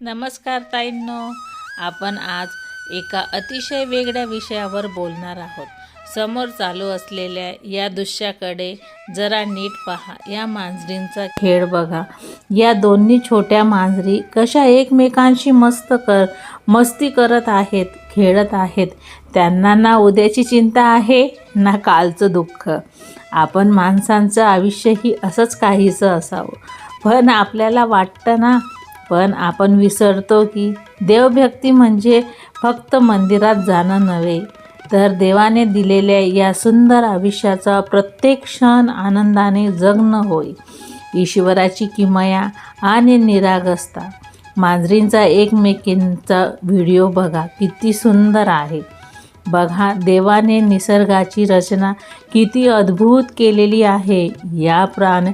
नमस्कार ताईंनो. आपण आज एका अतिशय वेगळ्या विषयावर बोलणार आहोत. समोर चालू असलेल्या या दृश्याकडे जरा नीट पहा. या मांजरींचा खेळ बघा. या दोन्ही छोट्या मांजरी कशा एकमेकांशी मस्त कर मस्ती करत आहेत खेळत आहेत. त्यांना ना उद्याची चिंता आहे ना कालचं दुःख. आपण माणसांचं आयुष्यही असंच काहीचं असावं. पण आपल्याला वाटतं ना पण आपण विसरतो की देवभक्ती म्हणजे फक्त मंदिरात जाणं नव्हे तर देवाने दिलेल्या या सुंदर आयुष्याचा प्रत्येक क्षण आनंदाने जगणं होय. ईश्वराची किमया आणि निरागसता मांजरींचा एकमेकींचा व्हिडिओ बघा किती सुंदर आहे. बघा देवाने निसर्गाची रचना किती अद्भुत केलेली आहे. या प्राण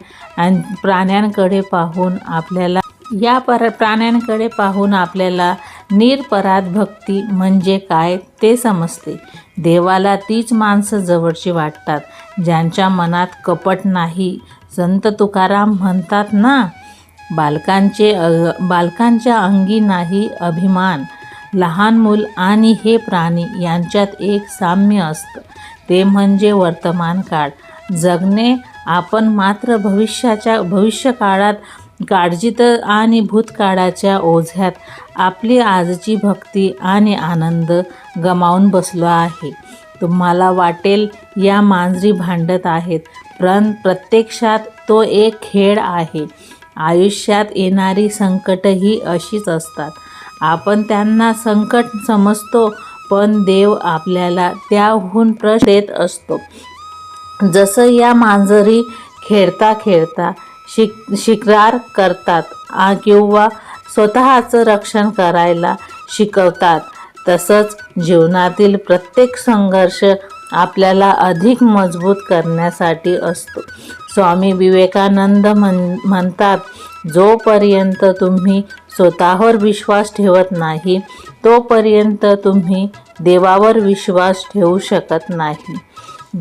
प्राण्यांकडे पाहून आपल्याला या पर प्राण्यांकडे पाहून आपल्याला निरपराध भक्ती म्हणजे काय ते समजते. देवाला तीच माणसं जवळची वाटतात ज्यांच्या मनात कपट नाही. संत तुकाराम म्हणतात ना बालकांचे बालकांच्या अंगी नाही अभिमान. लहान मूल आणि हे प्राणी यांच्यात एक साम्य असतं. ते म्हणजे वर्तमान काळ. जगणे आपण मात्र भविष्याच्या भविष्यकाळात काळजीत आणि भूतकाळाच्या ओझ्यात आपली आजची भक्ती आणि आनंद गमावून बसलो आहे. तुम्हाला वाटेल या मांजरी भांडत आहेत पण प्रत्यक्षात तो एक खेळ आहे. आयुष्यात येणारी संकटही अशीच असतात. आपण त्यांना संकट समजतो पण देव आपल्याला त्याहून प्रश देत असतो. जसं या मांजरी खेळता खेळता शिक शिकार करतात. किंवा स्वतःचं रक्षण करायला शिकवतात. तसंच जीवनातील प्रत्येक संघर्ष आपल्याला अधिक मजबूत करण्यासाठी असतो. स्वामी विवेकानंद म्हण म्हणतात जोपर्यंत तुम्ही स्वतःवर विश्वास ठेवत नाही तोपर्यंत तुम्ही देवावर विश्वास ठेवू शकत नाही.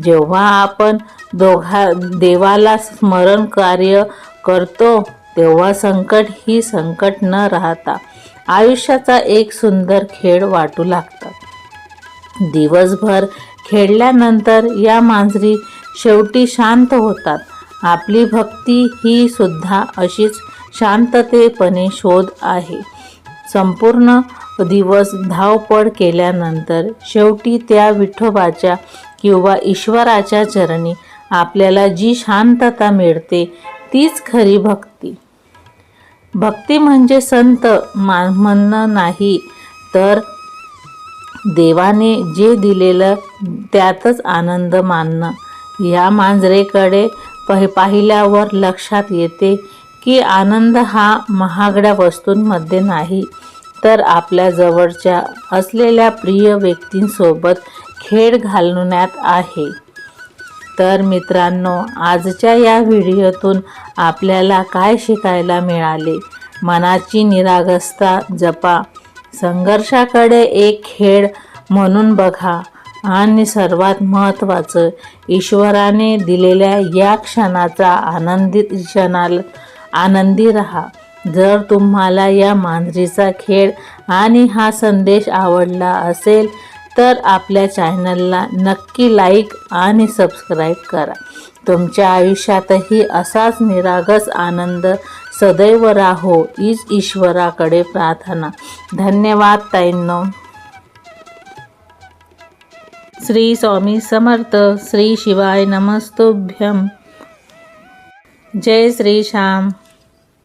जेव्हा आपण दोघा देवाला स्मरण कार्य करतो तेव्हा संकट ही संकट न राहता आयुष्याचा एक सुंदर खेळ वाटू लागतात दिवसभर खेळल्यानंतर या मांजरी शेवटी शांत होतात. आपली भक्ती ही सुद्धा अशीच शांततेपणे शोध आहे. संपूर्ण दिवस धावपळ केल्यानंतर शेवटी त्या विठोबाच्या किंवा ईश्वराच्या चरणी आपल्याला जी शांतता मिळते तीच खरी भक्ती. भक्ती म्हणजे संत मान म्हणणं नाही तर देवाने जे दिलेलं त्यातच आनंद मानणं. या मांजरेकडे पह पाहिल्यावर लक्षात येते की आनंद हा महागड्या वस्तूंमध्ये नाही तर आपल्या जवळच्या असलेल्या प्रिय व्यक्तींसोबत खेळ घालवण्यात आहे. तर मित्रांनो आजच्या या व्हिडिओतून आपल्याला काय शिकायला मिळाले? मनाची निरागसता जपा. संघर्षाकडे एक खेळ म्हणून बघा. आणि सर्वात महत्त्वाचं ईश्वराने दिलेल्या या क्षणाचा आनंदित क्षणाला आनंदी राहा. जर तुम्हाला या मांजरीचा खेळ आणि हा संदेश आवडला असेल तर आपल्या चॅनलला नक्की लाईक आणि सबस्क्राईब करा. तुमच्या आयुष्यातही असाच निरागस आनंद सदैव राहो हीच ईश्वराकडे प्रार्थना. धन्यवाद ताईंनो. श्री स्वामी समर्थ श्री शिवाय नमस्तुभ्यम जय श्री श्याम.